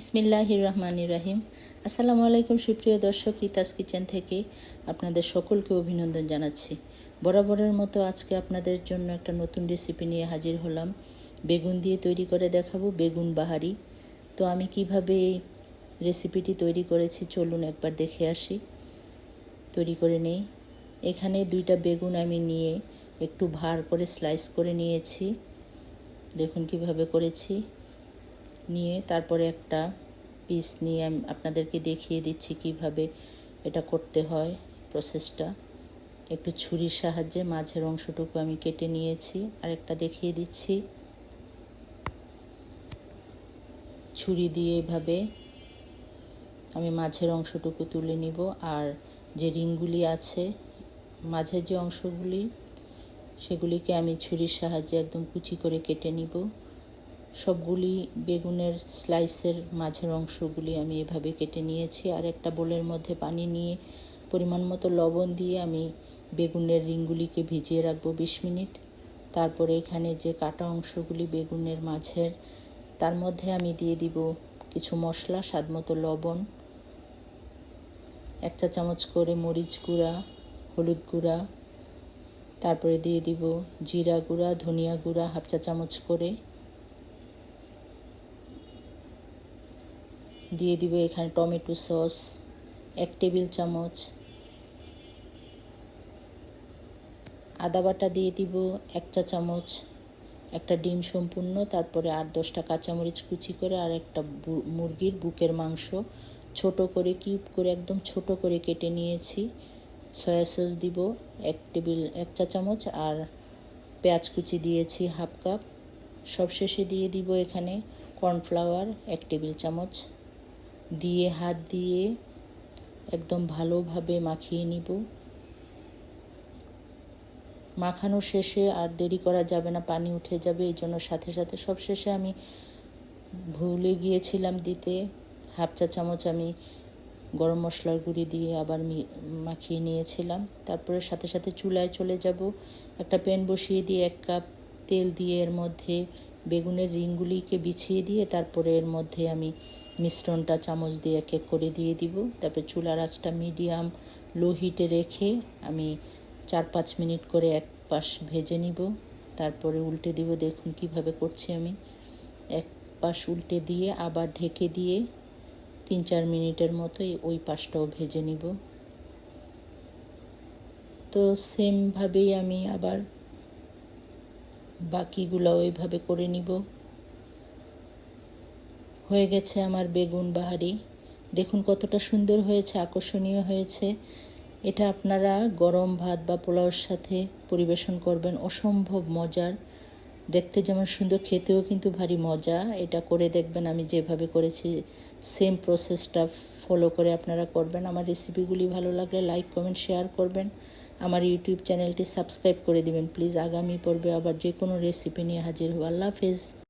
বিসমিল্লাহির রহমানির রাহিম আসসালামু আলাইকুম সুপ্রিয় দর্শক, রিতাস কিচেন থেকে আপনাদের সকলকে অভিনন্দন জানাচ্ছি। বরাবরের মতো আজকে আপনাদের জন্য একটা নতুন রেসিপি নিয়ে হাজির হলাম। বেগুন দিয়ে তৈরি করে দেখাবো, বেগুন বাহারি। তো আমি কীভাবে এই রেসিপিটি তৈরি করেছি চলুন একবার দেখে আসি। তৈরি করে নেই। এখানে দুইটা বেগুন আমি নিয়ে একটু ভার করে স্লাইস করে নিয়েছি। দেখুন কীভাবে করেছি। নিয়ে তারপরে একটা পিস নিয়ে আমি আপনাদেরকে দেখিয়ে দিচ্ছি কীভাবে এটা করতে হয় প্রসেসটা একটু ছুরির সাহায্যে মাঝের অংশটুকু আমি কেটে নিয়েছি। আর একটা দেখিয়ে দিচ্ছি। ছুরি দিয়ে এভাবে আমি মাঝের অংশটুকু তুলে নিব। আর যে রিংগুলি আছে, মাঝের যে অংশগুলি, সেগুলিকে আমি ছুরির সাহায্যে একদম কুচি করে কেটে নিব। সবগুলি বেগুনের স্লাইসের মাঝের অংশগুলি আমি এভাবে কেটে নিয়েছি। আর একটা বোলের মধ্যে পানি নিয়ে পরিমাণ মতো লবণ দিয়ে আমি বেগুনের রিংগুলিকে ভিজিয়ে রাখব বিশ মিনিট। তারপরে এখানে যে কাটা অংশগুলি বেগুনের মাঝের, তার মধ্যে আমি দিয়ে দিব কিছু মশলা, স্বাদ মতো লবণ, এক চা চামচ করে মরিচ গুঁড়া, হলুদ গুঁড়া, তারপরে দিয়ে দিব জিরা গুঁড়া, ধনিয়া গুঁড়া, হাফ চা চামচ করে দিয়ে দিব এখানে টমেটো সস, এক টেবিল চামচ। আদা বাটা দিয়ে দিব এক চা চামচ, একটা ডিম সম্পূর্ণ, তারপরে আট দশটা কাঁচামরিচ কুচি করে আর একটা মুরগির বুকের মাংস। ছোট করে, কিউব করে, একদম ছোট করে কেটে নিয়েছি। সয়া সস দিব এক টেবিল, এক চা চামচ আর পেঁয়াজ কুচি দিয়েছি হাফ কাপ। সবশেষে দিয়ে দিব এখানে কর্নফ্লাওয়ার এক টেবিল চামচ। দিয়ে হাত দিয়ে একদম ভালোভাবে মাখিয়ে নিব। মাখানো শেষে আর দেরি করা যাবে না, পানি উঠে যাবে, এই জন্য সাথে সাথে সব শেষে আমি ভুলে গিয়েছিলাম দিতে। হাফ চা চামচ আমি গরম মশলার গুঁড়ি দিয়ে আবার মাখিয়ে নিয়েছিলাম। তারপরে সাথে সাথে চুলায় চলে যাব। একটা প্যান বসিয়ে দিয়ে এক কাপ তেল দিয়ে এর মধ্যে বেগুনের রিংগুলিকে বিছিয়ে দিয়ে তারপরে এর মধ্যে আমি মিশ্রণটা চামচ দিয়ে এক এক করে দিয়ে দিব। তারপরে চুলার আঁচটা মিডিয়াম, লো হিটে রেখে আমি চার পাঁচ মিনিট করে এক পাশ ভেজে নিব। তারপরে উল্টে দিব, দেখুন কীভাবে করছি আমি। এক পাশ উল্টে দিয়ে আবার ঢেকে দিয়ে তিন চার মিনিটের মতোই ওই পাশটাও ভেজে নিব। তো সেমভাবেই আমি আবার বাকিগুলো ওইভাবে করে নিব। হয়ে গেছে আমার বেগুন বাহারি। দেখুন কতটা সুন্দর হয়েছে, আকর্ষণীয় হয়েছে। এটা আপনারা গরম ভাত বা পোলাওর সাথে পরিবেশন করবেন, অসম্ভব মজার। দেখতে যেমন সুন্দর, খেতেও কিন্তু ভারী মজা। এটা করে দেখবেন আমি যেভাবে করেছি সেম প্রসেসটা ফলো করে আপনারা করবেন। আমার রেসিপিগুলি ভালো লাগলে লাইক কমেন্ট শেয়ার করবেন। আমার ইউটিউব চ্যানেলটি সাবস্ক্রাইব করে দিবেন। প্লিজ আগামী পর্বে আবার যে কোনো রেসিপি নিয়ে হাজির হব। আল্লাহ হাফেজ।